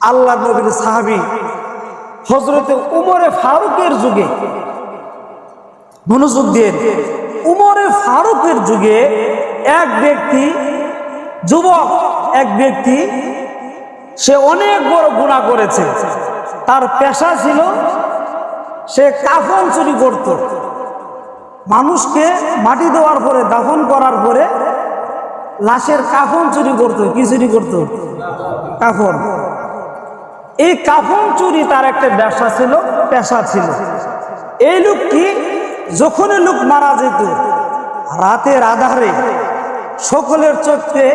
আল্লাহ নবীর সাহাবি হজরতে উমরে ফারুকের যুগে মনোযোগ দিয়ে উমরে ফারুকের যুগে এক ব্যক্তি, যুবক এক ব্যক্তি, সে অনেক বড় গুণা করেছে। তার পেশা ছিল সে কাফন চুরি করত। মানুষকে মাটি দেওয়ার পরে, দাফন করার পরে লাশের কাফন চুরি করত। কি চুরি করত? কাফন। এই কাফন চুরি তার একটা ব্যবসা ছিল, পেশা ছিল। এই লোকটি যখনই লোক মারা যেত, রাতের আধারে সকলের চোখে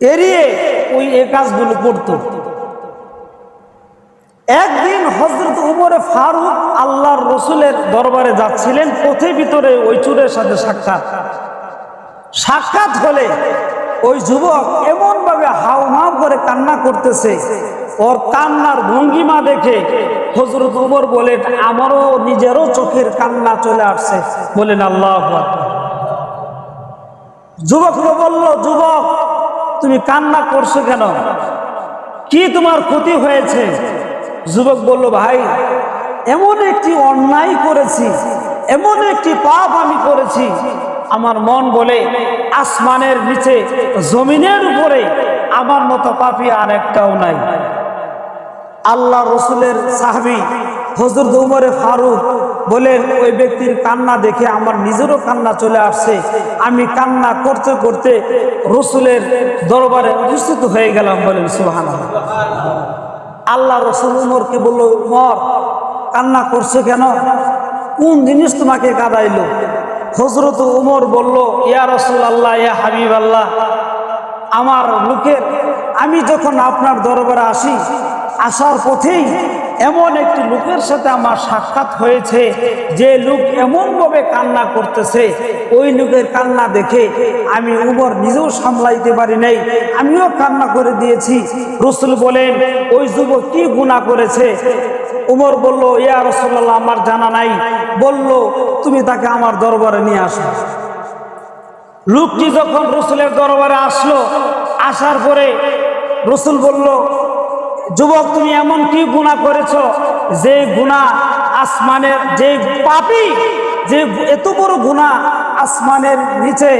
এড়িয়ে ওই এ কাজগুলো করত। একদিন হজরত উমরে ফারুক আল্লাহর রসুলের দরবারে যাচ্ছিলেন পথে ভিতরে ওই চুরের সাথে সাক্ষাৎ। সাক্ষাৎ হলে ওই যুবক এমন ভাবে হাউমাউ করে কান্না করতেছে। ওর কান্নার ভঙ্গিমা দেখে হজরত উমর বলে, আমারও নিজেরও চোখের কান্না চলে আসছে। বলেন, আল্লাহ। যুবক বলল, যুবক, তুমি কান্না করছ কেন? কি তোমার ক্ষতি হয়েছে? যুবক বলল, ভাই, এমন একটি অন্যায় করেছি, এমন একটি পাপ আমি করেছি আমার মন বলে আসমানের নিচে, জমিনের উপরে আমার মতো পাপি আর একটাও নাই। আল্লাহ রসুলের সাহাবি হজরত উমরে ফারুক বলেন, ওই ব্যক্তির কান্না দেখে আমার নিজেরও কান্না চলে আসছে। আমি কান্না করতে করতে রসুলের দরবারে উপস্থিত হয়ে গেলাম। বলেন সুহান আল্লাহ রসুল উমরকে বলল, উমর, কান্না করছে কেন? কোন জিনিস তোমাকে কাঁদাইলো? হজরত উমর বলল, ইয়া রসুল আল্লাহ ইয়া হাবিব আল্লাহ আমার লোকের, আমি যখন আপনার দরবারে আসি, আসার পথেই এমন একটি লোকের সাথে আমার সাক্ষাৎ হয়েছে, যে লোক এমনভাবে কান্না করতেছে। ওই লোকের কান্না দেখে আমি উমর নিজেও সামলাইতে পারি নাই, আমিও কান্না করে দিয়েছি। রসুল বলেন, ওই যুবক কি গুণা করেছে? উমর বলল, ইয়া রসুল্লাহ আমার জানা নাই। বলল, তুমি তাকে আমার দরবারে নিয়ে আসো। লোকটি যখন রসুলের দরবারে আসলো, আসার পরে রসুল বলল, যুবক, তুমি এমন কি গুণা করেছ? যে গুণা আসমানের, যে পাপি, যে এত বড় গুণা আসমানের নিচে,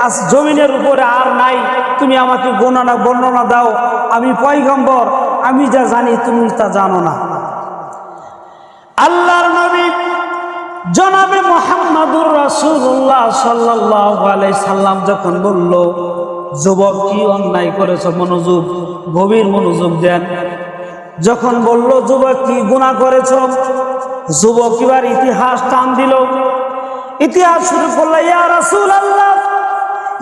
আস জমিনের উপরে আর নাই। তুমি আমাকে গণনা বর্ণনা দাও। আমি পয়গম্বর, আমি যা জানি, তুমি তা জানো না। আল্লাহর নবী জনাবে মোহাম্মদুর রাসূলুল্লাহ সাল্লাল্লাহু আলাইহি সাল্লাম যখন বলল, যুবক, কি অন্যায় করেছ? মনোযোগ, গভীর মনোযোগ দেন। যখন বলল, যুবক, কি গুনাহ করেছ? যুবক এবার ইতিহাস টান দিল। ইতিহাস শুরু করল, ইয়া রাসুল আল্লাহ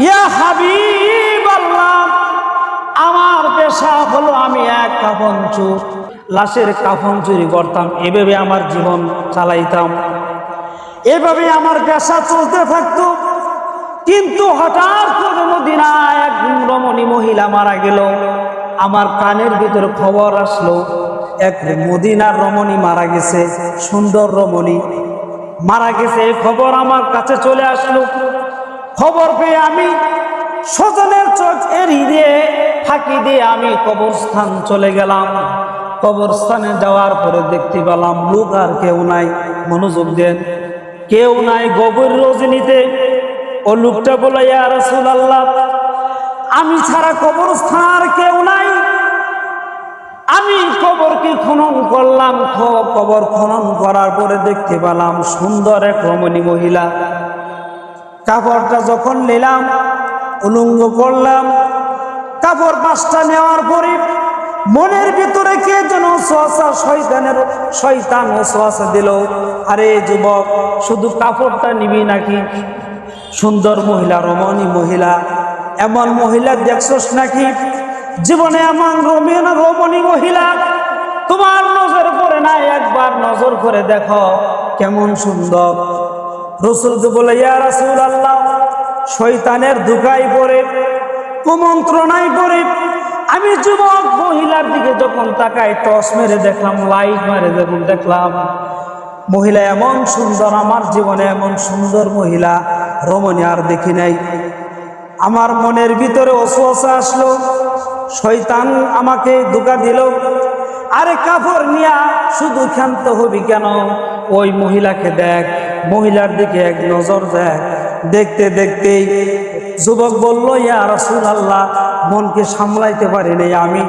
ইয়া হাবিব আল্লাহ আমার পেশা হলো আমি এক কাফন চোর। লাশের কাফন চুরি করতাম, এভাবে আমার জীবন চালাইতাম। এভাবে আমার পেশা চলতে থাকতো। কিন্তু হঠাৎ করে মদিনায় এক রমণী মহিলা মারা গেল। আমার কানের ভিতরে খবর আসলো, এক মদিনার রমণী মারা গেছে, সুন্দর রমণী। মারা গেছে, এই খবর আমার কাছে চলে আসলো। খবর পেয়ে আমি স্বজনের চোখ এড়িয়ে ফাঁকি দিয়ে আমি কবরস্থান চলে গেলাম। কবরস্থানে যাওয়ার পরে দেখতে পেলাম লোক আর কেউ নাই, মনোযোগ দেন। কেউ নাই গভীর রজনীতে। ও লোকটা বলে, ইয়া রাসূল আমি ছাড়া কবরস্থান আর কেউ নাই। আমি কবরকে খনন করলাম? কবর খনন করার পরে দেখতে পেলাম সুন্দর এক রমণী মহিলা। কাপড়টা যখন নিলাম, উলঙ্গ করলাম। কাপড় পাঁচটা নেওয়ার পরে মনের ভিতরে কে যেন সোয়াশা শয়তানের শয়তান ও সোয়াশা দিল? আরে যুবক, শুধু কাপড়টা নিবি নাকি? সুন্দর মহিলা, রমণী মহিলা, এমন মহিলা দেখছস নাকি? জীবনে এমন রমীন রমণী মহিলা, তোমার নজর পড়ে না? একবার নজর করে দেখো, কেমন সুন্দর। রসুলকে বলে, ইয়া রাসূল আল্লাহ শয়তানের ধোকায় পড়ে, কুমন্ত্রণায় পড়ে আমি যুবক মহিলার দিকে যখন তাকাই, টস মেরে দেখলাম, লাইট মেরে যখন দেখলাম, মহিলা এমন সুন্দর, আমার জীবনে এমন সুন্দর মহিলা রমণী আর দেখি নাই। আমার মনের ভিতরে অসুয়াশা আসলো, শয়তান আমাকে ধোকা দিল। আরে কাপড় নিয়া শুধু ক্ষান্ত হবি কেন? ওই মহিলাকে দেখ, মহিলার দিকে এক নজর দেখ। দেখতে দেখতেই যুবক বলল, ইয়া রসুল আল্লাহ মনকে সামলাইতে পারি নাই আমি।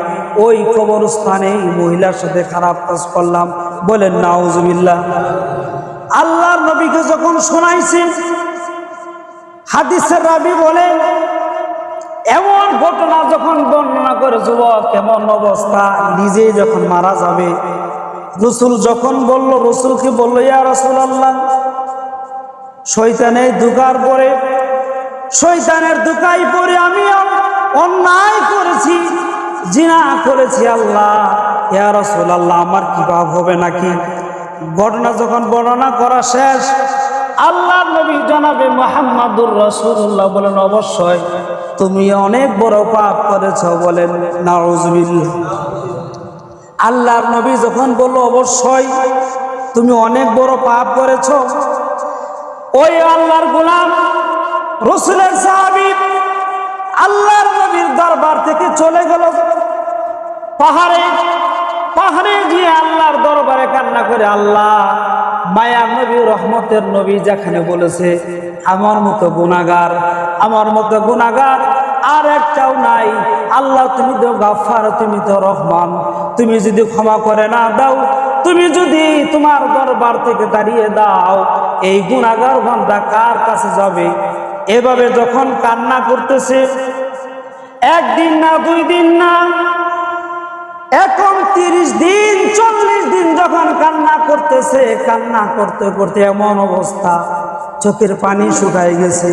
ওই কবরস্থানে মহিলার সাথে খারাপ কাজ করলাম। বলেন, নাউজুবিল্লাহ। আল্লাহর নবীকে যখন শোনাইছি, হাদিসের রাবি বলে, এমন ঘটনা যখন বর্ণনা করে যুবক, এমন অবস্থা, নিজেই যখন মারা যাবে। রসুল যখন বলল রসুলকে বলল, ইয়া রসুল আল্লাহ শৈতানের দুকার পরে শৈতানের দুকাই পরে আমি অন্যায় করেছি, জিনা করেছি আল্লাহ। ইয়া রসুল আল্লাহ আমার কি ভাব হবে নাকি? ঘটনা যখন বর্ণনা করা শেষ আল্লাহ নবী জানাবে মোহাম্মদুর রসুল্লাহ বলেন, অবশ্যই তুমি অনেক বড় পাপ করেছ বলেন, নাউজুবিল্লাহ। আল্লাহর নবী যখন বলল, অবশ্যই তুমি অনেক বড় পাপ করেছ। ওই আল্লাহর গোলাম, রসুলের সাহাবি, আল্লাহর নবীর দরবার থেকে চলে গেল। পাহাড়ে পাহাড়ে গিয়ে আল্লাহর দরবারে কান্না করে আল্লাহ, মায়া নবী, রহমতের নবী যেখানে বলেছে, আমার মতো গুণাগার আমার মতো গুণাগার আর একটাও নাই। আল্লাহ, তুমি তো গাফার তুমি তো রহমান। তুমি যদি ক্ষমা করে না দাও, তুমি যদি তোমার দরবার থেকে দাঁড়িয়ে দাও, এই গুণাগার ঘণ্টা কার কাছে যাবে? এভাবে যখন কান্না করতেছে একদিন না দুই দিন না। এখন তিরিশ দিন, চল্লিশ দিন যখন কান্না করতেছে, কান্না করতে করতে এমন অবস্থা। চোখের পানি শুকায় গেছে।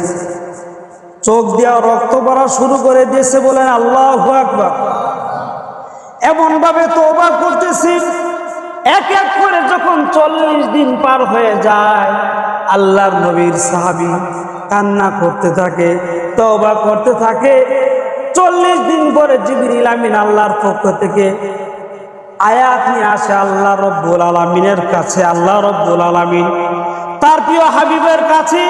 চোখ দিয়া রক্ত পড়া শুরু করে দিয়েছে বলেন আল্লাহ আকবার। এমন ভাবে তোবা করতেছি। এক এক করে যখন চল্লিশ দিন পার হয়ে যায়, আল্লাহর নবীর সাহাবি কান্না করতে থাকে, তওবা করতে থাকে চল্লিশ দিন পরে জিবরিল আমিন আল্লাহর পক্ষ থেকে আয়াত নিয়ে আসে আল্লাহ রব্বুল আলমিনের কাছে, আল্লাহ রব্বুল আলমিন তার প্রিয় হাবিবের কাছে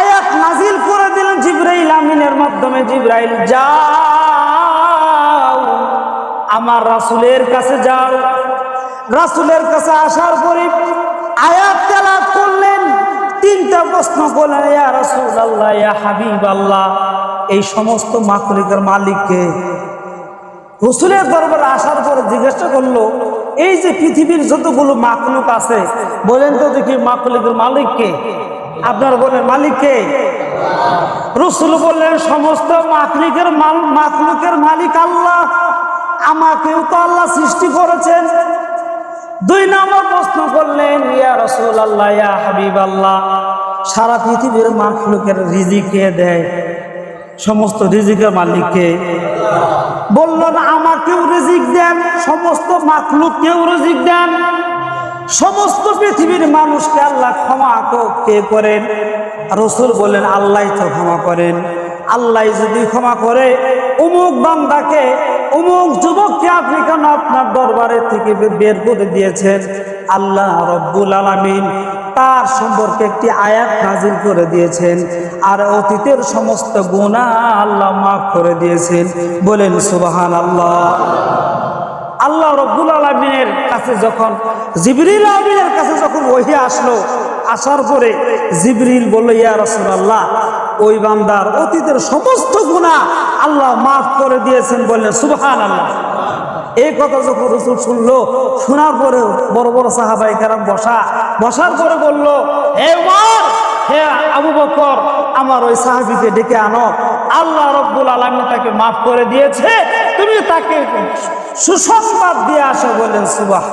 আয়াত নাজিল করে দিলেন জিব্রাইল আমিনের মাধ্যমে, জিব্রাইল যাও, আমার রাসুলের কাছে যাও। রাসুলের কাছে আসার পরে আয়াত তেলাত করলেন, তিনটা প্রশ্ন করলেন, ইয়া রাসুল আল্লাহ ইয়া হাবিব আল্লাহ এই সমস্ত মাকলিকের মালিককে রসুলের দরবারে আসার পরে জিজ্ঞাসা করল, এই যে পৃথিবীর যতগুলো মাকলুক আছে, বলেন তো দেখি মাকলুকের মালিককে আপনার বলেন মালিককে রসুল বললেন, সমস্ত মাকলিকের মাল মাকলুকের মালিক আল্লাহ। আমাকেও তো আল্লাহ সৃষ্টি করেছেন। দুই নম্বর প্রশ্ন করলেন, ইয়া রসুল আল্লাহ ইয়া হাবিব আল্লাহ সারা পৃথিবীর মাকলুকের রিজিক কে দেয়? সমস্ত রিজিকের মালিককে। বলল, না আমাকেও রিজিক দেন, সমস্ত মাকলুককেও রিজিক দেন। সমস্ত পৃথিবীর মানুষকে আল্লাহ ক্ষমা কে করেন? রসুল বলেন আল্লাহ তো ক্ষমা করেন। আল্লাহ যদি ক্ষমা করে, অমুক বান্দাকে, অমুক যুবককে আপনি কেন আপনার দরবারের থেকে বের করে দিয়েছেন? আল্লাহ রব্বুল আলামিন তার সম্পর্কে একটি আয়াত নাজিল করে দিয়েছেন। আর অতীতের সমস্ত গুণা আল্লাহ মাফ করে দিয়েছেন। বলেন সুবাহান আল্লাহ আল্লাহ রব্বুল আলমিনের কাছে যখন, জিবরিল আলমিনের কাছে যখন ওহি আসলো, আসার পরে জিবরিল বলল, ইয়া রসুল্লাহ ওই বান্দার অতীতের সমস্ত গুণা আল্লাহ মাফ করে দিয়েছেন বললেন সুবহান আল্লাহ এই কথা যখন রসুল শুনলো, শোনার পরে বড় বড় সাহাবাই কারাম বসা, বসার পরে বলল, হে উমর, হে আবু বকর, আমার ওই সাহাবিকে ডেকে আনো। আল্লাহ রব্বুল আলম তাকে মাফ করে দিয়েছে। তুমি তাকে সুসংবাদ দিয়ে আসো বলেন সুবাহ